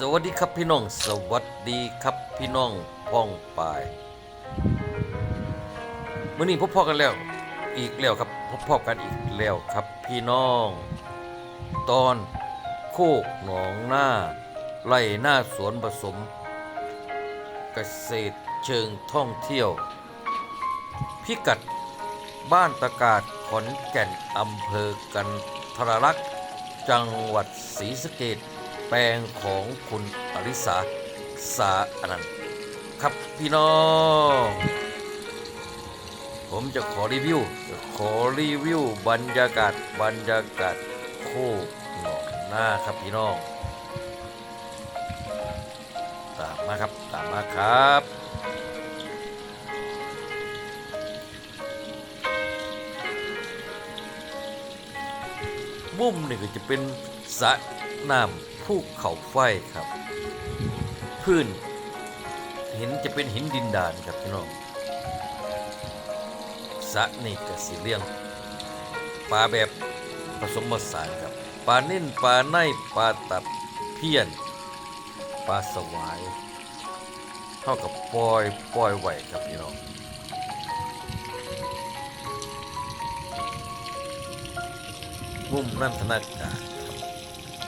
สวัสดีครับพี่น้อง สวัสดีครับพี่น้องพ้องปายมื่อนี้พบพ่อกันแล้ว อีกแล้วครับพบพ่อกันอีกแล้วครับพี่น้อง ตอนโคกหนองหน้าไล่หน้าสวนผสม เกษตรเชิงท่องเที่ยว พิกัดบ้านตะกาศขอนแก่นอำเภอกันทรลักษ์จังหวัดศรีสะเกษ แปลงของคุณอริสาสาอนันต์ครับพี่น้อง ผมจะขอรีวิวจะขอรีวิวบรรยากาศบรรยากาศโคกหนองหน้าครับพี่น้อง ตามมาครับตามมาครับมุมนี่ก็จะเป็นสระน้ำ ภูเขาไฟครับ พื้น เห็นจะเป็นหินดินดานครับพี่น้องสะนี่ก็สิเลี้ยงปลาแบบผสมผสานครับปลานิ่นปลาในปลาตับเพี้ยนปลาสวายเท่ากับปล่อยปล่อยไหวครับพี่น้องมุมนันทนาการครับ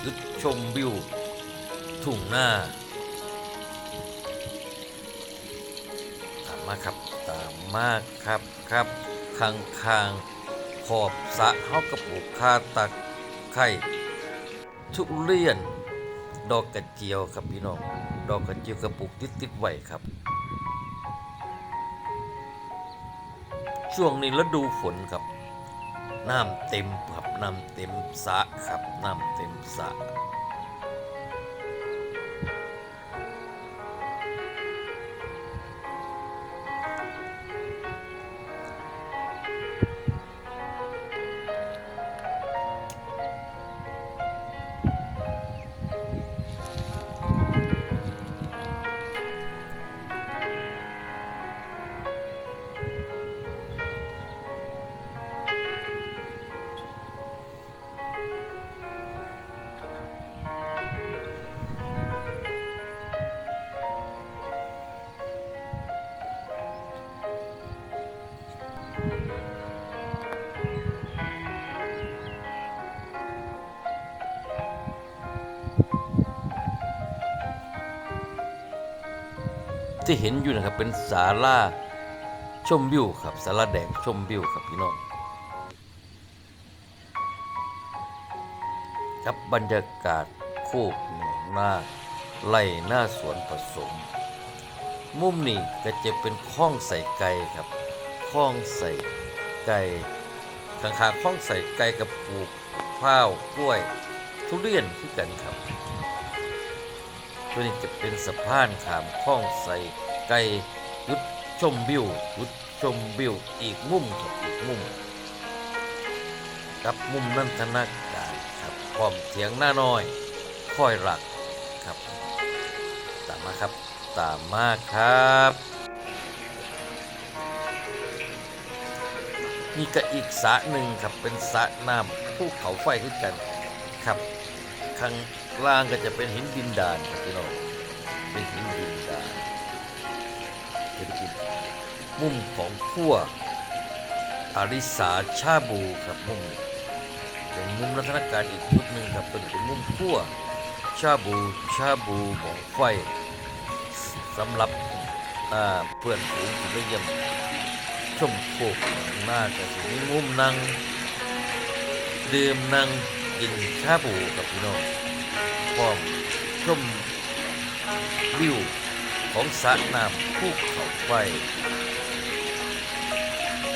จุดชมวิวทุ่งหน้าตามมาครับตามมาครับครับข้างคางขอบสะเฮากระปลูกคาตักไข่ทุเรียน ดอกกระเจียวครับพี่น้องดอกกระเจียวกระปุกติดติดๆไว้ครับ ช่วงนี้ฤดูฝนครับน้ำเต็มครับ น้ำเต็มสะครับน้ำเต็มสะ ที่เห็นอยู่นะครับเป็นศาลาชมวิวครับศาลาแดงชมวิวครับพี่น้องครับบรรยากาศโคกหนองหน้าไล่หน้าสวนผสม มุมนี้ก็จะเป็นข้องใส่ไก่ครับข้องใส่ไก่ข้างๆข้องใส่ไก่กับปลูกข้าวกล้วย ทุเรียนที่กันครับ ตัวนี้จะเป็นสะพานขามข้องใส่ไก่ยุดชมวิวยุดชมวิวอีกมุมครับอีกมุมกับมุมนันทนาการครับพร้อมเถียงหน้าน้อยค่อยหลักครับ ตามมาครับ ตามมาครับนี่ก็อีกสระหนึ่งครับเป็นสระน้ำภูเขาไฟขึ้นกันครับข้าง ล่างก็จะเป็นหินดินดานครับพี่น้องเป็นหินดินดานเป็นจุดมุมของขั้วอาริสาชาบูครับมุมเป็นมุมรัฐนาการอีกจุดหนึ่งครับเป็นเป็นมุมขั้วชาบูชาบูหมองไฟสำหรับเพื่อนฝูงที่ไปเยี่ยมชมโคกหน้าก็จะมีมุมนั่งดื่มนั่งกินชาบูกับพี่น้อง พร้อมชมวิวของสระน้ำภูเขาไฟ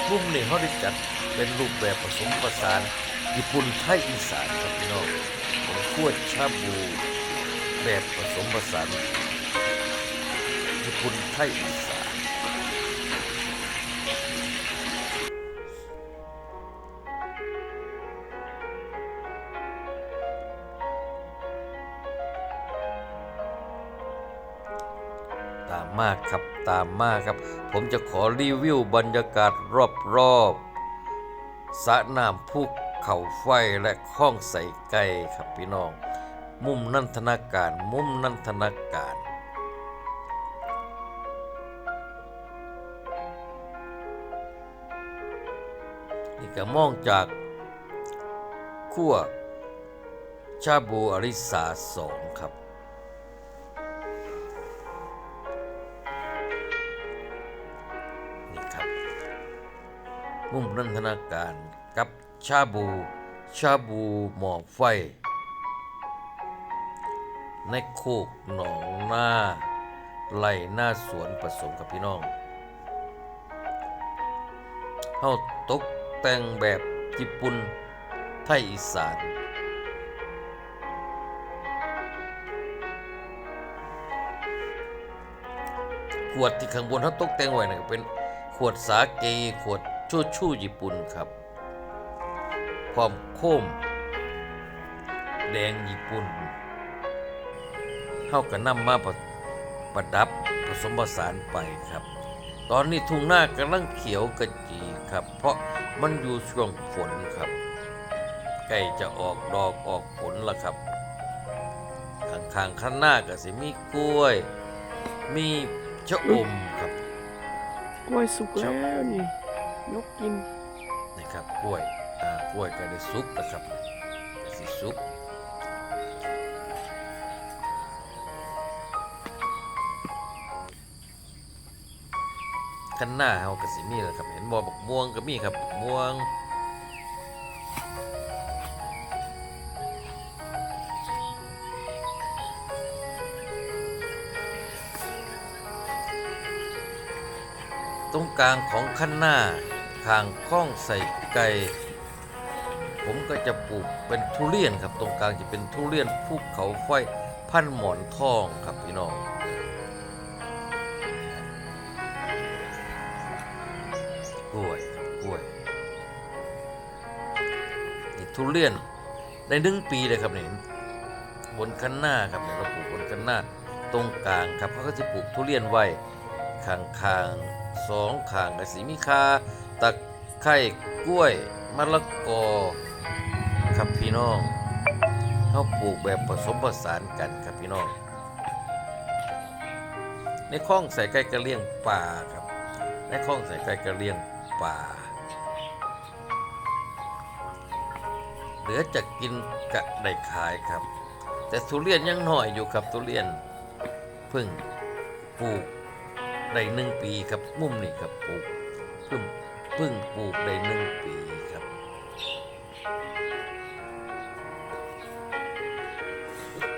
มุมนี้เขาได้จัดเป็นรูปแบบผสมผสานญี่ปุ่นไทยอีสานครับพี่น้องของขวดชาบู แบบผสมผสานญี่ปุ่นไทยอีสาน ตามมาครับ ผมจะขอรีวิวบรรยากาศรอบๆสระน้ำภูเขาไฟและคลองใส่ไก่ครับพี่น้อง มุมนันทนาการ มุมนันทนาการนี่ก็มองจากขั้วชาบูอริสาสองครับ มุมนันทนาการกับชาบู ชาบูหมอไฟ ในโคกหนองหน้าไหลหน้าสวนผสมกับพี่น้องเฮาตกแต่งแบบญี่ปุ่นไทยอีสานขวดที่ข้างบนเขาตกแต่งไว้นะเป็นขวดสาเกขวด ชูชูญี่ปุ่นครับพร้อมโคม แดงญี่ปุ่นเข้ากันนำมาประประดับผสมผสานไปครับ ตอนนี้ทุ่งหน้ากำลังเขียวกระจีครับ เพราะมันอยู่ช่วงฝนครับใกล้จะออกดอกออกผลแล้วครับข้างๆข้างหน้าก็สิมีกล้วย มีชะอมครับ กล้วยสุกแล้วนี่ ยกกินนะครับกล้วยอ่ากล้วยก็ได้สุกนะครับสิสุกข้างหน้าเฮาก็สิมีแหละครับ เห็นบ่บักม่วงก็มีครับบักม่วงตรงกลางของคันหน้า ทางข้องใส่ไก่ผมก็จะปลูกเป็นทุเรียนครับตรงกลางจะเป็นทุเรียนภูเขาไฟพันหมอนทองครับพี่น้องกล้วยกล้วยนี่ทุเรียนในหนึ่งปีเลยครับเนี่ยบนคันหน้าครับเนี่ยเราปลูกบนคันหน้าตรงกลางครับเขาก็จะปลูกทุเรียนไว้ข้างคางๆสองข้างกับสีมิคา ไคร่กล้วยมะละกอครับพี่น้องเขาปลูกแบบผสมผสานกันครับพี่น้อง ในคลองใส่ไก่กระเลี้ยงป่าครับ ในคลองใส่ไก่กระเลี้ยงป่า เหลือจะกินกะได้ขายครับ แต่ทุเรียนยังหน่อยอยู่ครับทุเรียนเพิ่งปลูกได้หนึ่งปีครับ มุมนี่ครับปลูกเพิ่ง พิ่งปลูกได้หนึ่งปีครับ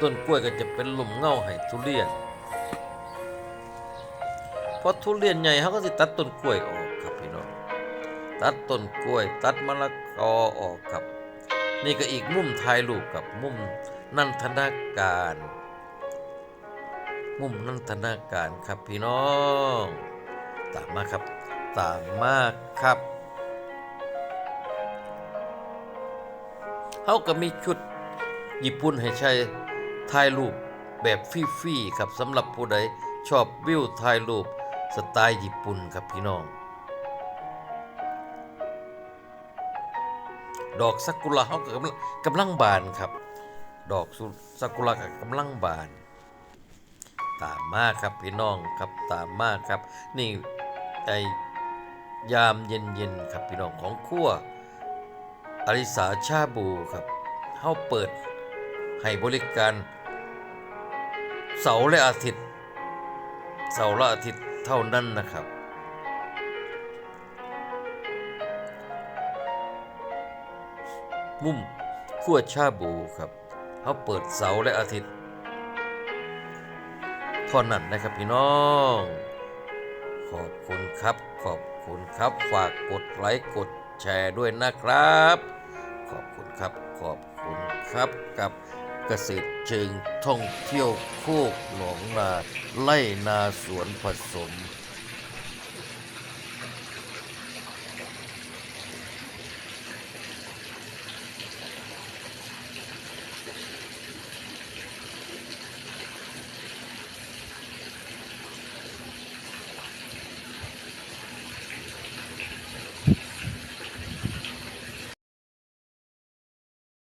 ต้นกล้วยก็จะเป็นหลุมเงาให้ทุเรียนพอทุเรียนใหญ่เขาก็จะตัดต้นกล้วยออกครับพี่น้องตัดต้นกล้วย ตัดมะละกอออกครับ นี่ก็อีกมุมถ่ายรูปกับมุมนันทนาการ มุมนันทนาการครับพี่น้อง ตามมาครับ ตามมากครับเขาก็มีชุดญี่ปุ่นให้ใช้ถ่ายรูปแบบฟรีๆครับสำหรับผู้ใดชอบวิวถ่ายรูปสไตล์ญี่ปุ่นครับพี่น้อง ดอกซากุระเขากำลังกำลังบานครับ ดอกซากุระกำลังบาน ตามมากครับพี่น้องครับตามมากครับ นี่ไอ ยามเย็นๆครับพี่น้องของขั้วอริสาชาบูครับเขาเปิดให้บริการเสาร์และอาทิตย์เสาร์และอาทิตย์เท่านั้นนะครับ มุมขั้วชาบูครับเขาเปิดเสาร์และอาทิตย์เท่านั้นนะครับพี่น้อง ขอบคุณครับขอบ คุณครับฝากกดไลค์กดแชร์ด้วยนะครับ ขอบคุณครับขอบคุณครับกับเกษตรเชิงท่องเที่ยวโคกหนองนาไล่นาสวนผสม